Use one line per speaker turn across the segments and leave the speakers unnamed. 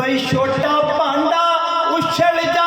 ਬਈ ਛੋਟਾ ਭਾਂਡਾ ਉਛਲ ਜਾਂਦਾ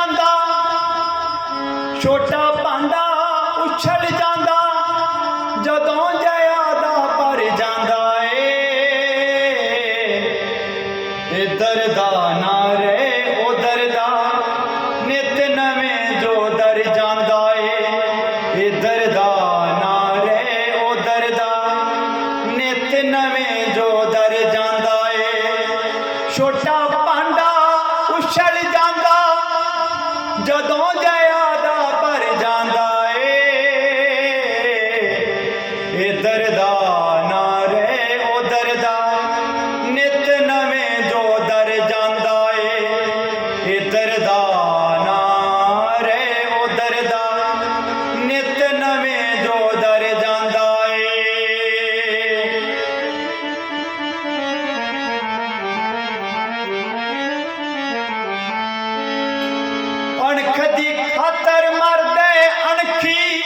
ਖਾਤਰ ਮਰਦੇ ਅਣਖੀ,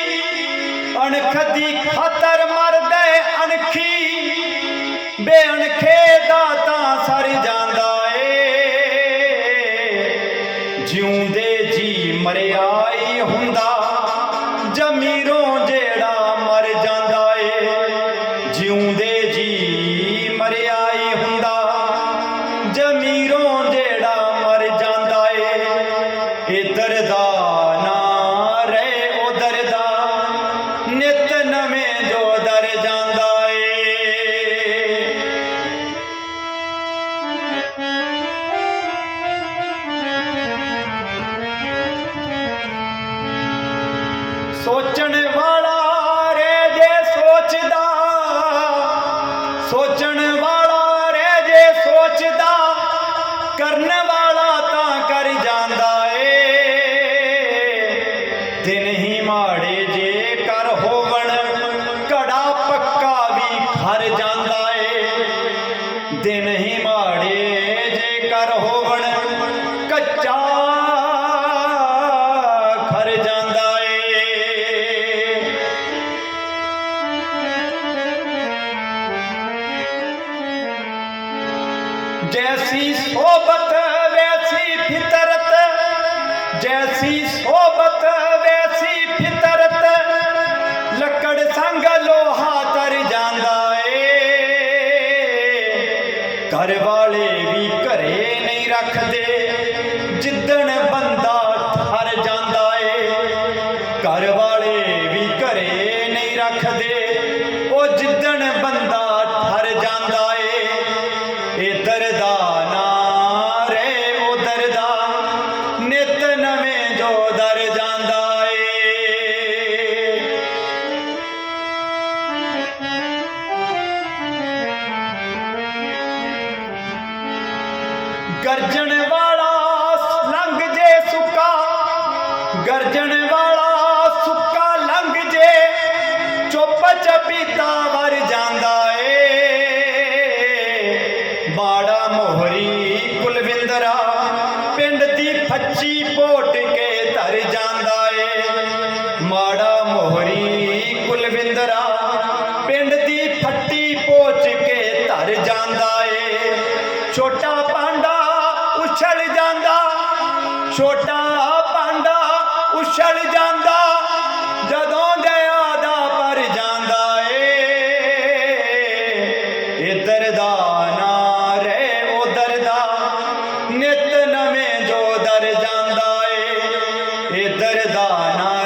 ਅਣਖ ਦੀ ਖਾਤਰ ਮਰਦੇ ਅਣਖੀ, ਬੇਅਣਖੇ ਦਾ ਤਾਂ ਸਰ ਜਾਂਦਾ ਏ। ਜਿਉਂਦੇ ਜੀ ਮਰਿਆ ਈ ਹੁੰਦਾ, ਜਮੀਰੋਂ ਜਿਹੜਾ ਮਰ ਜਾਂਦਾ ਏ। ਜਿਉਂਦੇ ਜੀ ਮਰਿਆ ਈ ਹੁੰਦਾ, ਜਮੀਰੋਂ ਨਿਤ ਜੋ ਦਰ ਜਾਂਦਾ ਏ। ਸੋਚਣ ਜੈਸੀ ਸੋਬਤ ਵੈਸੀ ਫਿਤਰਤ ਜੈਸੀ ਸੋਬਤ ਵੈਸੀ ਫਿਤਰਤ ਲੱਕੜ ਸੰਗ ਲੋਹਾ ਤਰ ਜਾਂਦਾ ਏ ਘਰ ਵਾਲੇ ਵੀ ਘਰੇ ਨਹੀਂ ਰੱਖਦੇ ਜਿੱਦਣ ਬੰਦਾ ਠਰ ਜਾਂਦਾ ਏ ਘਰ ਵਾਲੇ ਵੀ ਘਰੇ ਨਹੀਂ ਰੱਖਦੇ ਉਹ ਜਿੱਦਣ ਬੰਦਾ ਠਰ ਜਾਂਦਾ ਵਾਲਾ ਲੰਘ ਜੇ ਸੁੱਕਾ, ਗਰਜਣ ਵਾਲਾ ਸੁੱਕਾ ਲੰਘ ਜੇ, ਚੁੱਪ ਚਪੀਤਾ ਵਰ ਜਾਂਦਾ ਏ। ਬਾੜਾ ਮੋਹਰੀ ਕੁਲਵਿੰਦਰਾ, ਪਿੰਡ ਦੀ ਫੱਚੀ ਪੋਟ ਕੇ ਧਰ ਜਾਂਦਾ ਏ। ਮਾੜਾ ਮੋਹਰੀ ਕੁਲਵਿੰਦਰਾ, ਪਿੰਡ ਦੀ ਫੱਟੀ ਪੋਚ ਕੇ ਧਰ ਜਾਂਦਾ ਉਛਲ ਜਾਂਦਾ, ਜਦੋਂ ਦਇਆ ਦਾ ਪਰ ਜਾਂਦਾ ਏ। ਇਧਰ ਦਾ ਨਾ ਰੇ ਉਧਰ ਦਾ ਨਿਤ ਨਵੇਂ ਜੋ ਦਰ ਜਾਂਦਾ ਏ। ਇਧਰ ਦਾ ਨਾ